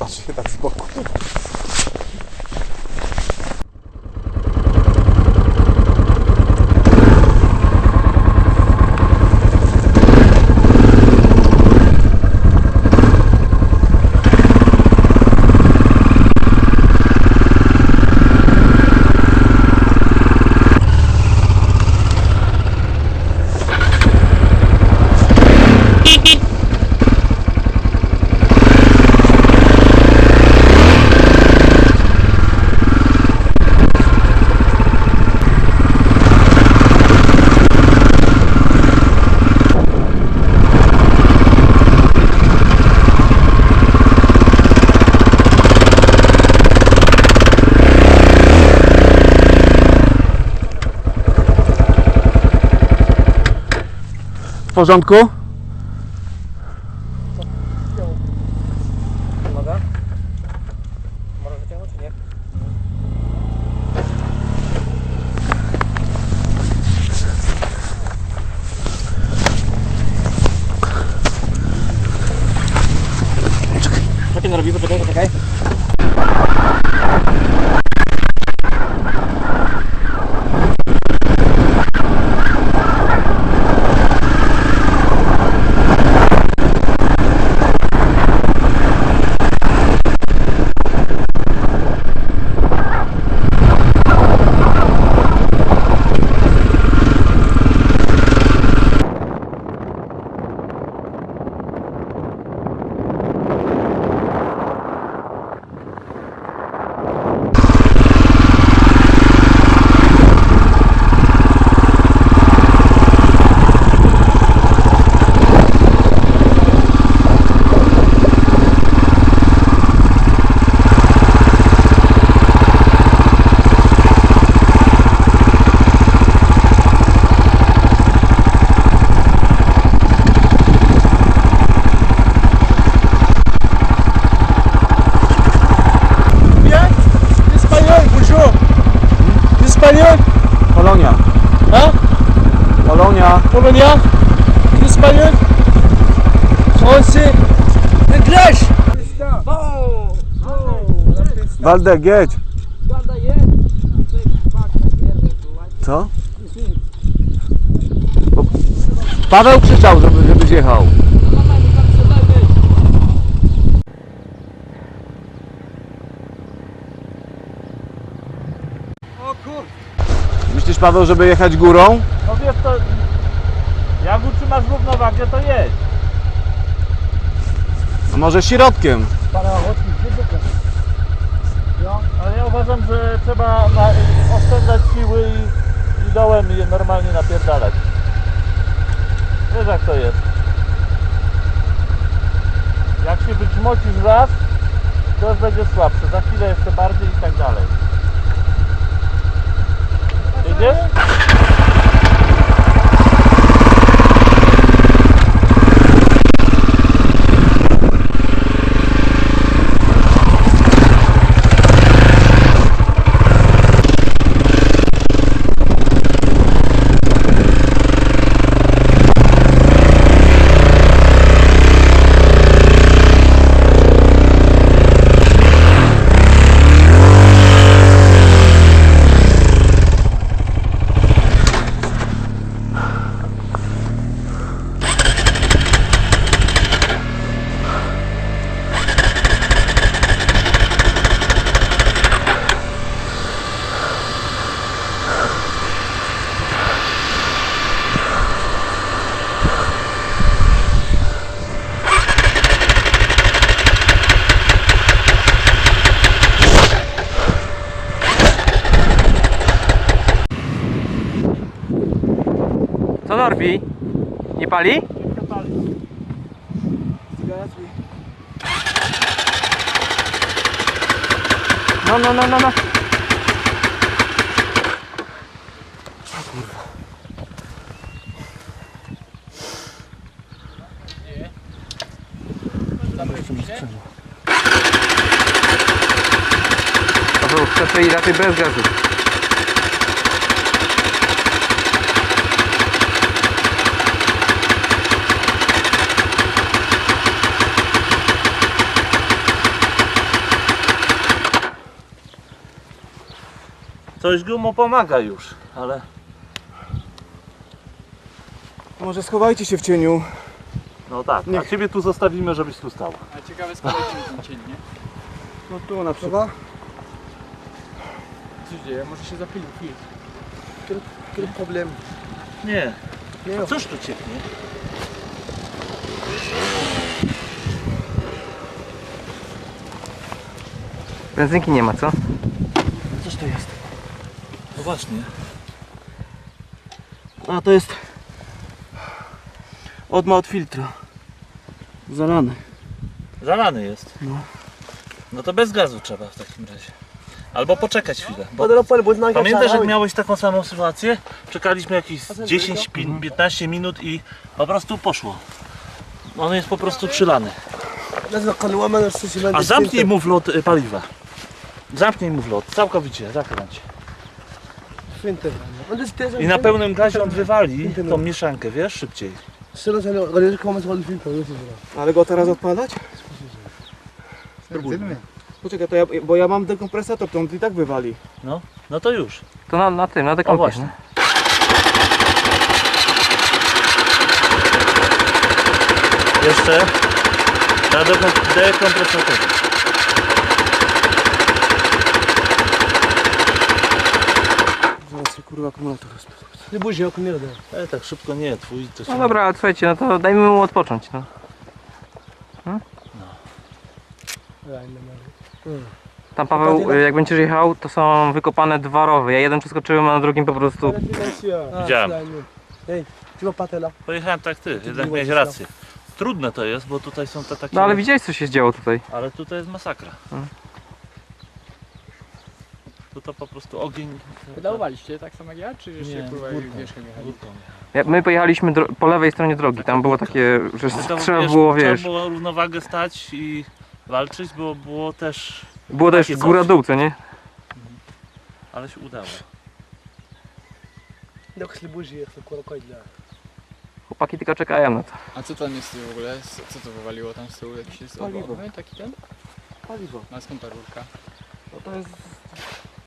Patrzę się tak z W porządku? Pomaga? Może wyciągnąć, czy nie? Co ty nie robi? Poczekaj, poczekaj. Bien Espagnol, bonjour Espagnol Polonia. Hein Polonia. Polonia Espagnol Français English Waldek, jedź. Co? Bo Paweł krzyczał, żeby, żebyś jechał. O kur... Myślisz, Paweł, żeby jechać górą? No wiesz to... Jak utrzymasz równowagę to jedź. Może środkiem? no, Ale ja uważam, że trzeba na, oszczędzać siły i, i dołem je normalnie napierdalać. Wiesz jak to jest. Jak się wygrzmocisz raz to już będzie słabszy, za chwilę jeszcze bardziej i tak dalej Yes? Jedziesz? Co Norfi? Nie pali? No, no, no, no, no. Paweł, chcę i raczej bez gazu. Ktoś go mu pomaga już, ale Może schowajcie się w cieniu. no tak. A Niech- ciebie tu zostawimy, żebyś tu stał. A ciekawe skąd ten cień, nie? No tu na przykład. Co się dzieje? Może się zapylił film. Quel problème Nie. Nie. A cóż tu cieknie? Benzynki nie ma, co? Coś to jest. No właśnie. A to jest odma od filtra. Zalany. Zalany jest. No. No to bez gazu trzeba w takim razie. Albo poczekać chwilę. Bo pamiętasz jak miałeś taką samą sytuację? Czekaliśmy jakieś 10-15 minut i po prostu poszło. On jest po prostu przylany. A zamknij mu wlot y, paliwa. Zamknij mu wlot, całkowicie, zakręć. I na pełnym gazie on wywali tą mieszankę, wiesz, szybciej. Ale go teraz odpalać? Poczekaj, to ja, bo ja mam dekompresator, to on i tak wywali. No, no to już. To na, na tym, na właśnie. Jeszcze na dekom- dekompresatorze. Zaraz się kurwa akumulator rozpędzi. Ale tak szybko nie, twój to się... No dobra, ale słuchajcie, no to dajmy mu odpocząć, no. Hmm? Tam Paweł, y, jak będziesz jechał, to są wykopane dwa rowy. Ja jeden przeskoczyłem, a na drugim po prostu... Widziałem. Hej, Pojechałem tak ty, jednak miałeś rację. Trudne to jest, bo tutaj są te takie... No ale widziałeś co się działo tutaj. Ale tutaj jest masakra. Tu to po prostu ogień... Pedałowaliście tak samo jak ja, czy jeszcze Nie, kurwa górką. wierzchem jechali? Górką. Ja- My pojechaliśmy dro- po lewej stronie drogi, tam było takie, że No to, trzeba wiesz, było, wiesz, Trzeba było równowagę stać i walczyć, bo było też... było też takie coś. góra-dół, co nie? Ale się udało. Chłopaki tylko czekają na to. A co tam jest w ogóle? Co co to wywaliło tam z tyłu? Jakiś jest Paliwo. ogonowy taki ten? Paliwo. Na skąd ta rurka? No to jest